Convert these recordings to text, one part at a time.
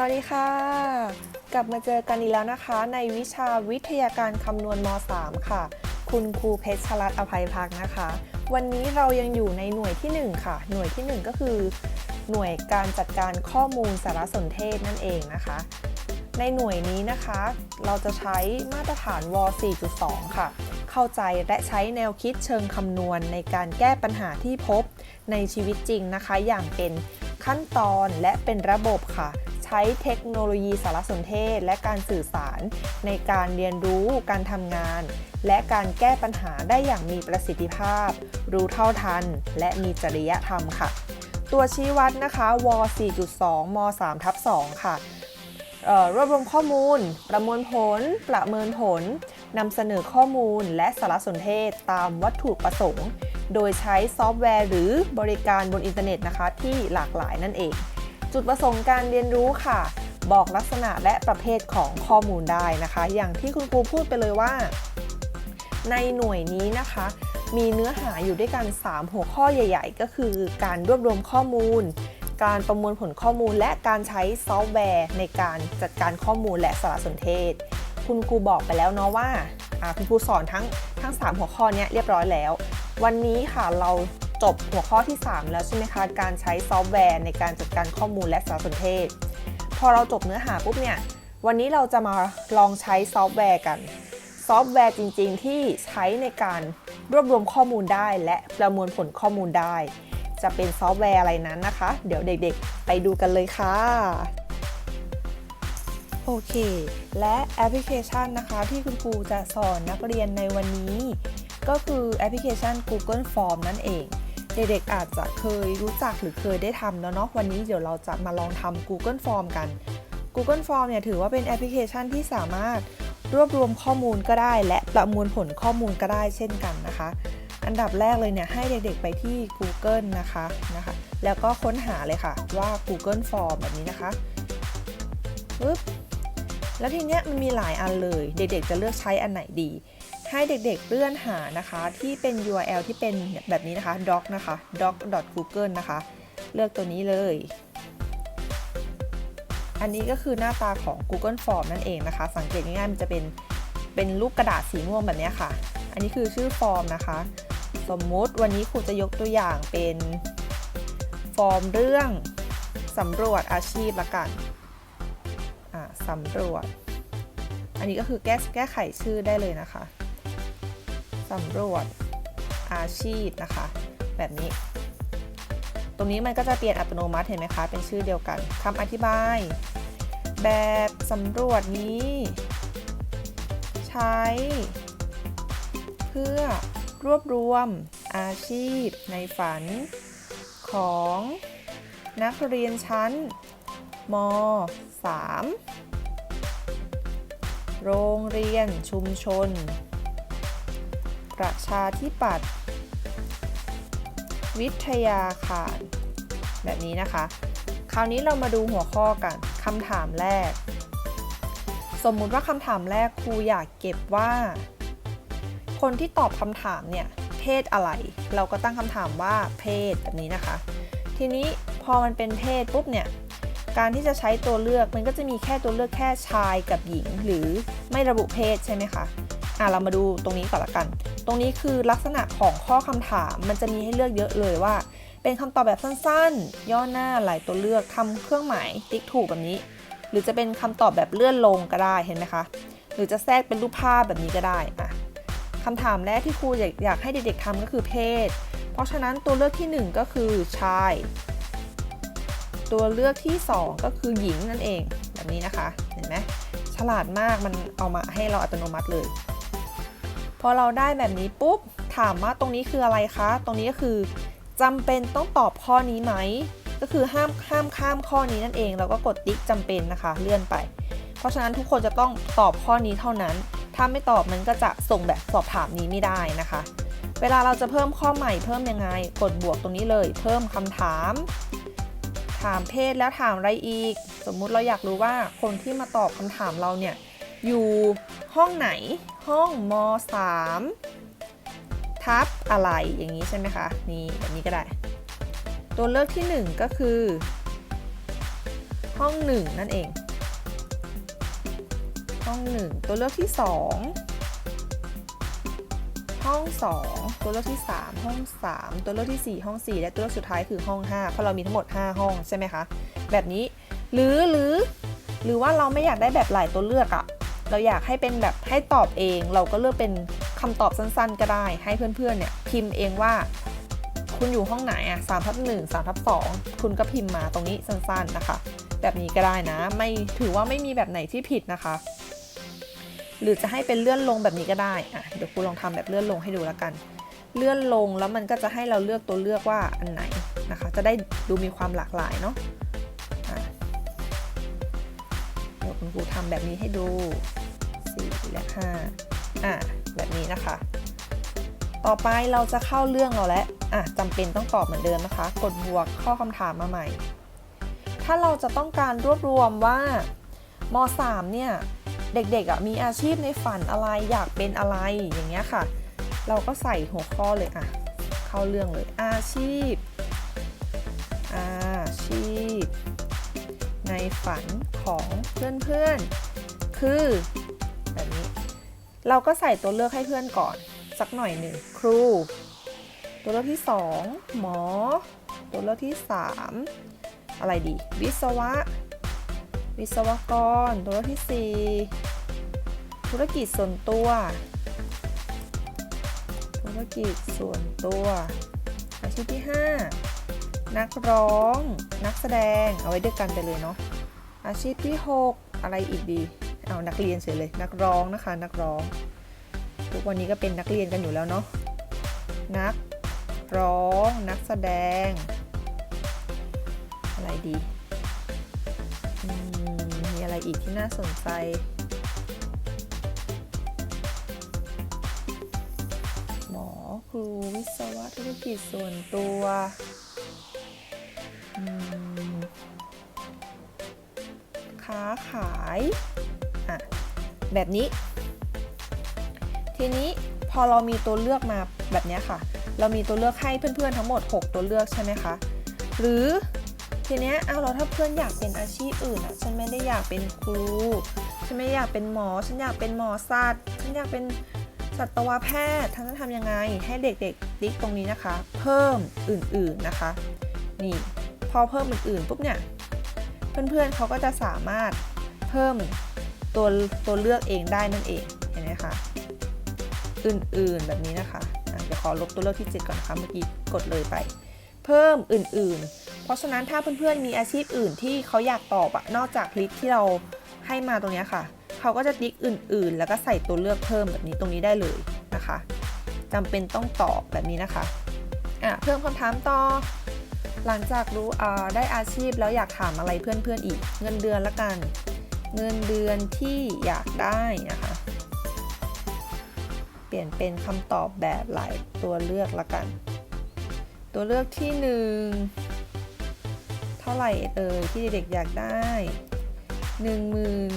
สวัสดีค่ะ กลับมาเจอกันอีกแล้วนะคะ ในวิชาวิทยาการคำนวณม .3 ค่ะ คุณครูเพชรชลัดอภัยพักนะคะ วันนี้เรายังอยู่ในหน่วยที่ 1 ค่ะ หน่วยที่ 1 ก็คือ หน่วยการจัดการข้อมูลสารสนเทศนั่นเองนะคะ ในหน่วยนี้นะคะ เราจะใช้มาตรฐานว 4.2 ค่ะ เข้าใจและใช้แนวคิดเชิงคำนวณในการแก้ปัญหาที่พบในชีวิตจริงนะคะ อย่างเป็นขั้นตอนและเป็นระบบค่ะ ใช้เทคโนโลยีสารสนเทศ และการสื่อสาร ในการเรียนรู้การทำงาน และการแก้ปัญหาได้อย่างมีประสิทธิภาพ รู้เท่าทัน และมีจริยธรรมค่ะ ตัวชี้วัดนะคะว 4.2 ม 3ทับ2ค่ะรวบรวมข้อมูล ประมวลผล ประเมินผลนำเสนอข้อมูลและสารสนเทศตามวัตถุประสงค์ โดยใช้ซอฟต์แวร์หรือบริการบนอินเทอร์เน็ตนะคะที่หลากหลายนั่นเอง จุดประสงค์การเรียนรู้ค่ะ บอกลักษณะและประเภทของข้อมูลได้นะคะ อย่างที่คุณครูพูดไปเลยว่า ในหน่วยนี้นะคะ มีเนื้อหาอยู่ด้วยกัน 3 หัวข้อใหญ่ ๆ ก็คือการรวบรวมข้อมูล การประมวลผลข้อมูล และการใช้ซอฟต์แวร์ ในการจัดการข้อมูลและสารสนเทศ คุณครูบอกไปแล้วเนาะว่าคุณครูสอนทั้งทั้ง 3 หัวข้อนี้เรียบร้อยแล้ว วันนี้ค่ะเรา จบหัวข้อที่ 3 แล้วใช่ไหมคะ การใช้ซอฟต์แวร์ในการจัดการข้อมูลและสารสนเทศ พอเราจบเนื้อหาปุ๊บเนี่ย วันนี้เราจะมาลองใช้ซอฟต์แวร์กัน ซอฟต์แวร์จริงๆ ที่ใช้ในการรวบรวมข้อมูลได้ และประมวลผลข้อมูลได้ จะเป็นซอฟต์แวร์อะไรนั้นนะคะ เดี๋ยวเด็กๆ ไปดูกันเลยค่ะโอเค และแอปพลิเคชันนะคะที่คุณครูจะสอนนักเรียนในวันนี้ ก็คือแอปพลิเคชัน Google Form นั่นเอง เด็กๆอาจจะเคยรู้จักหรือเคยได้ทำแล้วเนาะวันนี้เดี๋ยวเราจะมาลองทำ Google Form กัน Google Form เนี่ยถือว่าเป็นแอปพลิเคชันที่สามารถรวบรวมข้อมูลก็ได้ และประมวลผลข้อมูลก็ได้เช่นกันนะคะ อันดับแรกเลยเนี่ยให้เด็กๆไปที่ Google นะคะนะคะ แล้วก็ค้นหาเลยค่ะว่า Google Form แบบนี้นะคะปึ๊บแล้วทีเนี้ยมันมีหลายอันเลย เด็กๆจะเลือกใช้อันไหนดี ให้เด็กๆเลื่อนหานะคะ ที่เป็น URL ที่เป็นแบบนี้นะคะ doc นะคะ doc.google นะคะ เลือกตัวนี้เลย อันนี้ก็คือหน้าตาของ Google Form นั่นเองนะคะ สังเกตง่ายๆมันจะเป็นเป็นรูปกระดาษสีม่วงแบบนี้ค่ะ อันนี้คือชื่อฟอร์มนะคะ สมมุติวันนี้ครูจะยกตัวอย่างเป็นฟอร์มเรื่องสำรวจอาชีพละกันสำรวจ อันนี้ก็คือแก้แก้ไขชื่อได้เลยนะคะ สำรวจอาชีพนะคะ แบบนี้ ตรงนี้มันก็จะเปลี่ยนอัตโนมัติเห็นไหมคะ เป็นชื่อเดียวกันคำอธิบาย แบบสำรวจนี้ ใช้ เพื่อรวบรวมอาชีพในฝันของนักเรียนชั้นม 3 โรงเรียนชุมชน ประชาธิปัตย์วิทยาคาร แบบนี้นะคะ คราวนี้เรามาดูหัวข้อกันคำถามแรก สมมุติว่าคำถามแรกครูอยากเก็บว่า คนที่ตอบคำถามเนี่ยเพศอะไร เราก็ตั้งคำถามว่าเพศแบบนี้นะคะ ทีนี้พอมันเป็นเพศปุ๊บเนี่ยการที่จะใช้ตัวเลือกมันก็จะมีแค่ตัวเลือกแค่ชายกับหญิง หรือไม่ระบุเพศใช่ไหมคะ อะเรามาดูตรงนี้ก่อนละกัน ตรงนี้คือลักษณะของข้อคำถามมันจะมีให้เลือกเยอะเลยว่า เป็นคำตอบแบบสั้นๆ ย่อหน้าหลายตัวเลือกทำเครื่องหมายติ๊กถูกแบบนี้ หรือจะเป็นคำตอบแบบเลื่อนลงก็ได้เห็นไหมคะหรือจะแทรกเป็นรูปภาพแบบนี้ก็ได้อะคำถามแรกที่ครูอยากให้เด็กๆทำก็คือเพศ เพราะฉะนั้นตัวเลือกที่หนึ่งก็คือชาย ตัวเลือกที่ 2 ก็คือหญิงนั่นเองแบบนี้นะคะ เห็นไหมฉลาดมากมันเอามาให้เราอัตโนมัติเลย พอเราได้แบบนี้ปุ๊บ ถามว่าตรงนี้คืออะไรคะ ตรงนี้ก็คือจำเป็นต้องตอบข้อนี้ไหม ก็คือห้ามห้ามข้ามข้อนี้นั่นเองเราก็กดติ๊กจำเป็นนะคะ เลื่อนไป เพราะฉะนั้นทุกคนจะต้องตอบข้อนี้เท่านั้น ถ้าไม่ตอบมันก็จะส่งแบบสอบถามนี้ไม่ได้นะคะ เวลาเราจะเพิ่มข้อใหม่เพิ่มยังไง กดบวกตรงนี้เลย เพิ่มคำถาม ถามเพศแล้วถามอะไรอีก สมมุติเราอยากรู้ว่าคนที่มาตอบคำถามเราเนี่ยอยู่ ห้องไหน ห้องม 3 ทับอะไรอย่างนี้ใช่ไหมคะ นี่แบบนี้ก็ได้ ตัวเลือกที่ 1 ก็คือ ห้อง 1 นั่นเอง ห้อง 1 ตัวเลือกที่ 2 ห้อง 2 ตัวเลือกที่ 3 ห้อง 3 ตัวเลือกที่ 4 ห้อง 4 และตัวเลือกสุดท้ายคือห้อง 5 เพราะเรามีทั้งหมด 5 ห้องใช่ไหมคะ แบบนี้หรือหรือหรือว่าเราไม่อยากได้แบบหลายตัวเลือกอะ เราอยากให้เป็นแบบให้ตอบเอง เราก็เลือกเป็นคำตอบสั้นๆ ก็ได้ ให้เพื่อนๆเนี่ยพิมพ์เองว่า คุณอยู่ห้องไหนอะสามทับหนึ่งสามทับสองคุณก็พิมพ์มาตรงนี้สั้นๆนะคะ แบบนี้ก็ได้นะ ไม่ถือว่าไม่มีแบบไหนที่ผิดนะคะ หรือจะให้เป็นเลื่อนลงแบบนี้ก็ได้อะเดี๋ยวครูลองทำแบบเลื่อนลงให้ดูแล้วกัน เลื่อนลงแล้วมันก็จะให้เราเลือกตัวเลือกว่าอันไหนนะคะ จะได้ดูมีความหลากหลายเนาะะเดี๋ยวคุณครูทำแบบนี้ให้ดู และ5อะแบบนี้นะคะ ต่อไปเราจะเข้าเรื่องเราแล้วอะจำเป็นต้องตอบเหมือนเดิมนะคะ กดบวกข้อคำถามมาใหม่ ถ้าเราจะต้องการรวบรวมว่าม3เนี่ยเด็กๆอะมีอาชีพในฝันอะไรอยากเป็นอะไรอย่างเงี้ยค่ะ เราก็ใส่หัวข้อเลยอะเข้าเรื่องเลยอาชีพ อาชีพ ในฝันของเพื่อนๆ คือ เราก็ใส่ตัวเลือกให้เพื่อนก่อน สักหน่อยหนึ่งครู ตัวเลือกที่ 2 หมอ ตัวเลือกที่ 3 อะไรดี วิศวะ วิศวกร ตัวเลือกที่ 4 ธุรกิจส่วนตัว ธุรกิจส่วนตัวอาชีพที่ 5 นักร้อง นักแสดงเอาไว้ด้วยกันไปเลยเนาะอาชีพที่ 6 อะไรอีกดี เอานักเรียนเฉยเลยนักร้องนะคะ นักร้อง ทุกวันนี้ก็เป็นนักเรียนกันอยู่แล้วเนาะนักร้องนักแสดง อะไรดีมีอะไรอีกที่น่าสนใจหมอครูวิศวะธุรกิจส่วนตัวค้าขาย แบบนี้ ทีนี้พอเรามีตัวเลือกมาแบบนี้ค่ะ เรามีตัวเลือกให้เพื่อนๆทั้งหมด 6 ตัวเลือกใช่ไหมคะ หรือทีเนี้ยเอาเราถ้าเพื่อนอยากเป็นอาชีพอื่นอะฉันไม่ได้อยากเป็นครู ฉันไม่อยากเป็นหมอ ฉันอยากเป็นหมอสัตว์ ฉันอยากเป็นสัตวแพทย์ท่านจะทำยังไงให้เด็กๆติ๊กตรงนี้นะคะ เพิ่มอื่นๆนะคะ นี่พอเพิ่มอื่นๆปุ๊บเนี่ยเพื่อนๆเขาก็จะสามารถเพิ่ม ตัวตัวเลือกเองได้นั่นเองเห็นไหมคะอื่นๆแบบนี้นะคะเดี๋ยวขอลบตัวเลือกที่ 7 ก่อนนะคะเมื่อกี้กดเลยไป เพิ่มอื่นๆ เพราะฉะนั้นถ้าเพื่อนๆมีอาชีพอื่นที่เขาอยากตอบอะนอกจากคลิปที่เราให้มาตรงนี้ค่ะ เขาก็จะติ๊กอื่นๆ แล้วก็ใส่ตัวเลือกเพิ่มแบบนี้ตรงนี้ได้เลยนะคะจำเป็นต้องตอบแบบนี้นะคะอะเพิ่มคำถามต่อ หลังจากรู้อ่าได้อาชีพแล้วอยากถามอะไรเพื่อนๆอีกเงินเดือนละกัน เงินเดือนที่อยากได้นะคะ เปลี่ยนเป็นคำตอบแบบหลายตัวเลือกละกัน ตัวเลือกที่หนึ่งเท่าไหร่เอ่ยที่เด็กอยากได้หนึ่งหมื่น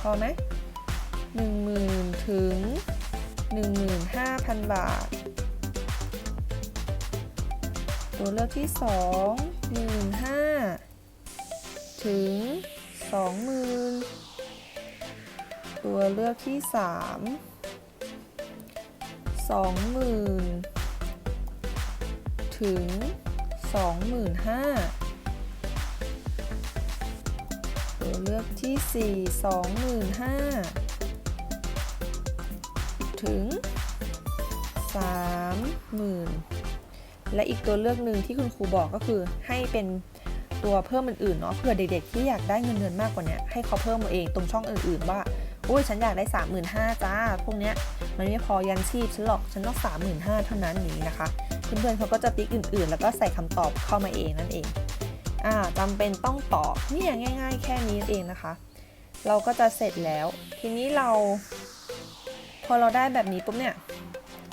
พอไหมหนึ่งหมื่นถึงหนึ่งหมื่นห้าพันบาท ตัวเลือกที่สองหมื่นห้าถึง สองหมื่นตัวเลือกที่สามสองหมื่นถึงสองหมื่นห้าตัวเลือกที่สี่สองหมื่นห้าถึงสามหมื่นและอีกตัวเลือกหนึ่งที่คุณครูบอกก็คือให้เป็น ตัวเพิ่มอื่นๆเนาะเผื่อเด็กๆที่อยากได้เงินเดือนมากกว่านี้ให้เขาเพิ่มมาเองตรงช่องอื่นๆว่าอุ้ยฉันอยากได้ 35,000จ้าพวกเนี้ยมันไม่พอยันชีพฉันหรอกฉันต้อง 35,000เท่านั้นอย่างนี้นะคะเพื่อนๆเขาก็จะติ๊กอื่นๆ แล้วก็ใส่คำตอบเข้ามาเองนั่นเองอ่าจำเป็นต้องตอบเนี่ยง่าย ๆ แค่นี้เองนะคะ เราก็จะเสร็จแล้ว ทีนี้เรา พอเราได้แบบนี้ปุ๊บเนี่ย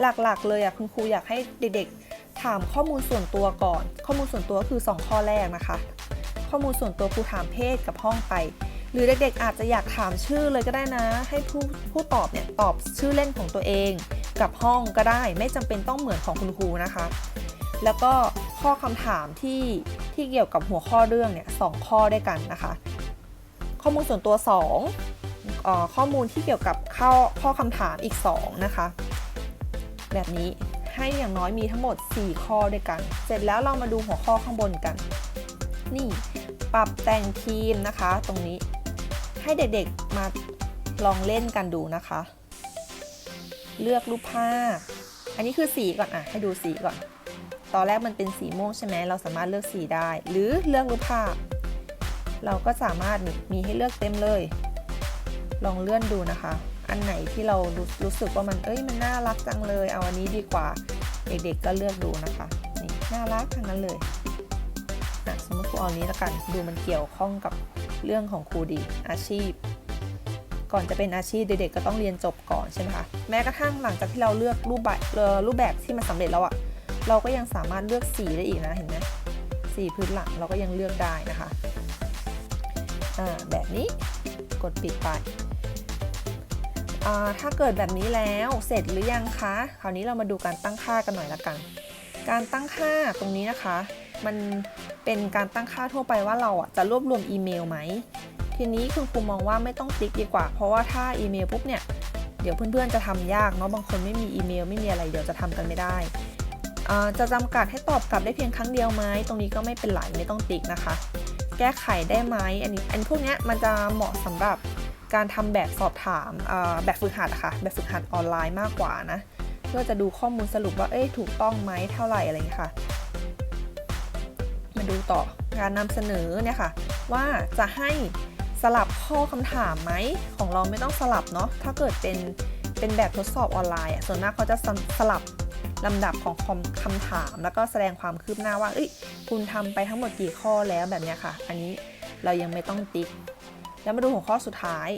หลักๆ เลยอะคุณครูอยากให้เด็กๆถามข้อมูลส่วนตัวก่อน ข้อมูลส่วนตัวก็คือ 2 ข้อแรกนะคะ ข้อมูลส่วนตัวครูถามเพศกับห้องไป หรือเด็กๆอาจจะอยากถามชื่อเลยก็ได้นะ ให้ผู้ผู้ตอบเนี่ยตอบชื่อเล่นของตัวเอง กับห้องก็ได้ไม่จำเป็นต้องเหมือนของคุณครูนะคะ แล้วก็ข้อคำถามที่ที่เกี่ยวกับหัวข้อเรื่องเนี่ยสองข้อด้วยกันนะคะ ข้อมูลส่วนตัว2เอ่อข้อมูลที่เกี่ยวกับข้อข้อคำถามอีก 2 นะคะ แบบนี้ให้อย่างน้อยมีทั้งหมด 4 ข้อด้วยกัน เสร็จแล้วเรามาดูหัวข้อข้างบนกัน นี่ ปรับแต่งทีมนะคะ ตรงนี้ให้เด็กๆมาลองเล่นกันดูนะคะ เลือกรูปภาพ อันนี้คือสีก่อนอะให้ดูสีก่อน ตอนแรกมันเป็นสีม่วงใช่ไหมเราสามารถเลือกสีได้ หรือเลือกรูปภาพ เราก็สามารถมีให้เลือกเต็มเลย ลองเลื่อนดูนะคะ อันไหนที่เรารู้รสึกว่ามันเอ้ยมันน่ารักจังเลย เอาอันนี้ดีกว่า เด็กๆก็เลือกดูนะคะ นี่น่ารักทั้งนั้นเลย มมติครูเอานนี้แล้วกัน ดูมันเกี่ยวข้องกับเรื่องของครูดีอาชีพ ก่อนจะเป็นอาชีพเด็กๆก็ต้องเรียนจบก่อนใช่ไหมคะแม้กระทั่งหลังจากที่เราเลือกรูปแบบรูปแบบที่มันสำเร็จแล้วอะเราก็ยังสามารถเลือกสีได้อีกนะเห็นไหมสีพื้นหลังเราก็ยังเลือกได้นะคะอ่าแบบนี้กดปิดไปอ่าถ้าเกิดแบบนี้แล้วเสร็จหรือยังคะ คราวนี้เรามาดูการตั้งค่ากันหน่อยละกัน การตั้งค่าตรงนี้นะคะ มัน เป็นการตั้งค่าทั่วไปว่าเราอะจะรวบรวมอีเมลไหม ทีนี้คุณครูมองว่าไม่ต้องติ๊กดีกว่า เพราะว่าถ้าอีเมลปุ๊บเนี่ย เดี๋ยวเพื่อนๆจะทำยากเนาะ บางคนไม่มีอีเมลไม่มีอะไร เดี๋ยวจะทำกันไม่ได้ จะจำกัดให้ตอบกลับได้เพียงครั้งเดียวไหม ตรงนี้ก็ไม่เป็นไรไม่ต้องติ๊กนะคะ แก้ไขได้ไหมอันนี้ อันพวกเนี้ยมันจะเหมาะสำหรับการทำแบบสอบถามแบบฝึกหัดอะค่ะ แบบฝึกหัดออนไลน์มากกว่านะ เพื่อจะดูข้อมูลสรุปว่า เอ้ย ถูกต้องไหม เท่าไหร่อะไรอย่างเงี้ยค่ะ ดูต่อการนำเสนอเนี่ยค่ะ ว่าจะให้สลับข้อคำถามไหมของเราไม่ต้องสลับเนาะถ้าเกิดเป็นเป็นแบบทดสอบออนไลน์ส่วนมากเขาจะสลับลำดับของคำถาม แล้วก็แสดงความคืบหน้าว่าเอ้ยคุณทำไปทั้งหมดกี่ข้อแล้วแบบนี้ค่ะ อันนี้เรายังไม่ต้องติ๊กแล้วมาดูหัวข้อสุดท้าย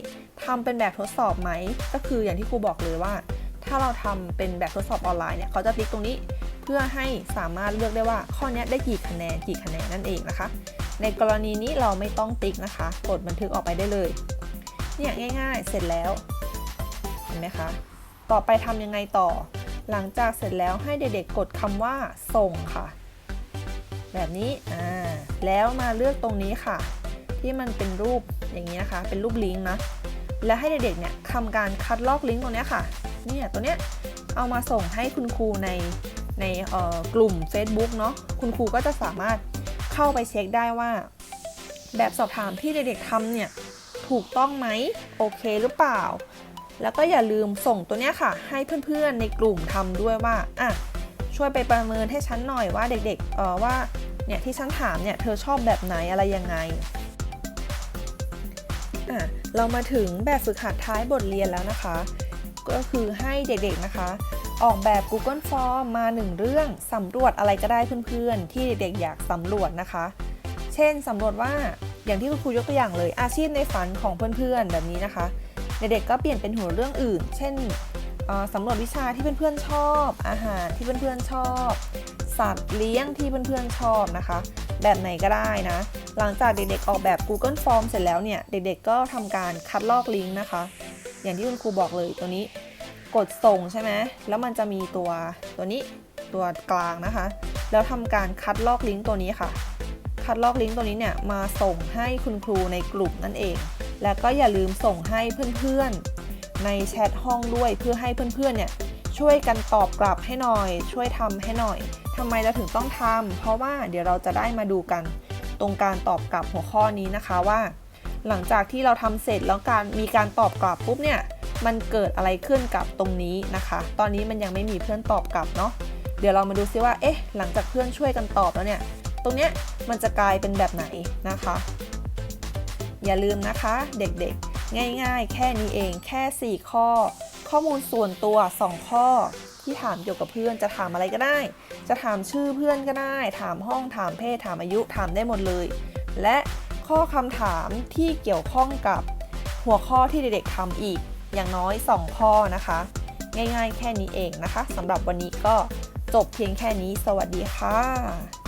ทำเป็นแบบทดสอบไหม ก็คืออย่างที่ครูบอกเลยว่า ถ้าเราทำเป็นแบบทดสอบออนไลน์เนี่ยเขาจะติ๊กตรงนี้ เพื่อให้สามารถเลือกได้ว่าข้อนี้ได้กี่คะแนนกี่คะแนนนั่นเองนะคะ ในกรณีนี้เราไม่ต้องติ๊กนะคะกดบันทึกออกไปได้เลยเนี่ยง่าย ๆ เสร็จแล้วเห็นไหมคะต่อไปทำยังไงต่อ หลังจากเสร็จแล้วให้เด็กๆกดคำว่าส่งค่ะ แบบนี้อ่าแล้วมาเลือกตรงนี้ค่ะ ที่มันเป็นรูปอย่างนี้นะคะ เป็นรูปลิงก์นะและให้เด็กๆเนี่ยทำการคัดลอกลิงก์ตรงเนี้ยค่ะเนี่ยตัวเนี้ยเอามาส่งให้คุณครูใน ในกลุ่ม Facebook เนาะคุณครูก็จะสามารถเข้าไปเช็คได้ว่า แบบสอบถามที่เด็กๆทำเนี่ยถูกต้องไหมโอเคหรือเปล่า แล้วก็อย่าลืมส่งตัวเนี้ยค่ะ ให้เพื่อนๆในกลุ่มทำด้วยว่าอะช่วยไปประเมินให้ฉันหน่อยว่าเด็กๆเออว่าเนี่ยที่ฉันถามเนี่ยเธอชอบแบบไหนอะไรยังไงอะเรามาถึงแบบฝึกหัดท้ายบทเรียนแล้วนะคะ ก็คือให้เด็กๆนะคะ ออกแบบ Google Form มาหนึ่งเรื่องสำรวจอะไรก็ได้เพื่อนๆ ที่เด็กๆอยากสำรวจนะคะ เช่นสำรวจว่าอย่างที่คุณครูยกตัวอย่างเลย อาชีพในฝันของเพื่อนๆ แบบนี้นะคะ เด็กๆก็เปลี่ยนเป็นหัวเรื่องอื่น เช่นสำรวจวิชาที่เพื่อนๆชอบ อาหารที่เพื่อนๆชอบ สัตว์เลี้ยงที่เพื่อนๆชอบนะคะ แบบไหนก็ได้นะ หลังจากเด็กๆออกแบบ Google Form เสร็จแล้วเนี่ย เด็กๆก็ทำการคัดลอกลิงก์นะคะ อย่างที่คุณครูบอกเลยตัวนี้ กดส่งใช่ไหมแล้วมันจะมีตัวตัวนี้ตัวกลางนะคะ แล้วทำการคัดลอกลิงก์ตัวนี้ค่ะ คัดลอกลิงก์ตัวนี้เนี่ยมาส่งให้คุณครูในกลุ่มนั่นเอง แล้วก็อย่าลืมส่งให้เพื่อนๆ ในแชทห้องด้วยเพื่อให้เพื่อนๆเนี่ยช่วยกันตอบกลับให้หน่อย ช่วยทำให้หน่อยทำไมเราถึงต้องทำเพราะว่าเดี๋ยวเราจะได้มาดูกันตรงการตอบกลับหัวข้อนี้นะคะว่า หลังจากที่เราทำเสร็จแล้วการมีการตอบกลับปุ๊บเนี่ย มันเกิดอะไรขึ้นกับตรงนี้นะคะ ตอนนี้มันยังไม่มีเพื่อนตอบกลับเนาะเดี๋ยวเรามาดูซิว่าเอ๊ะหลังจากเพื่อนช่วยกันตอบแล้วเนี่ยตรงเนี้ยมันจะกลายเป็นแบบไหนนะคะ อย่าลืมนะคะเด็กๆ ง่ายๆ แค่นี้เองแค่ 4 ข้อ ข้อมูลส่วนตัว 2 ข้อที่ถามเกี่ยวกับเพื่อนจะถามอะไรก็ได้ จะถามชื่อเพื่อนก็ได้ ถามห้องถามเพศถามอายุถามได้หมดเลย และข้อคำถามที่เกี่ยวข้องกับหัวข้อที่เด็กๆทำอีก อย่างน้อย 2 ข้อนะคะ ง่ายๆ แค่นี้เองนะคะสำหรับวันนี้ก็จบเพียงแค่นี้ สวัสดีค่ะ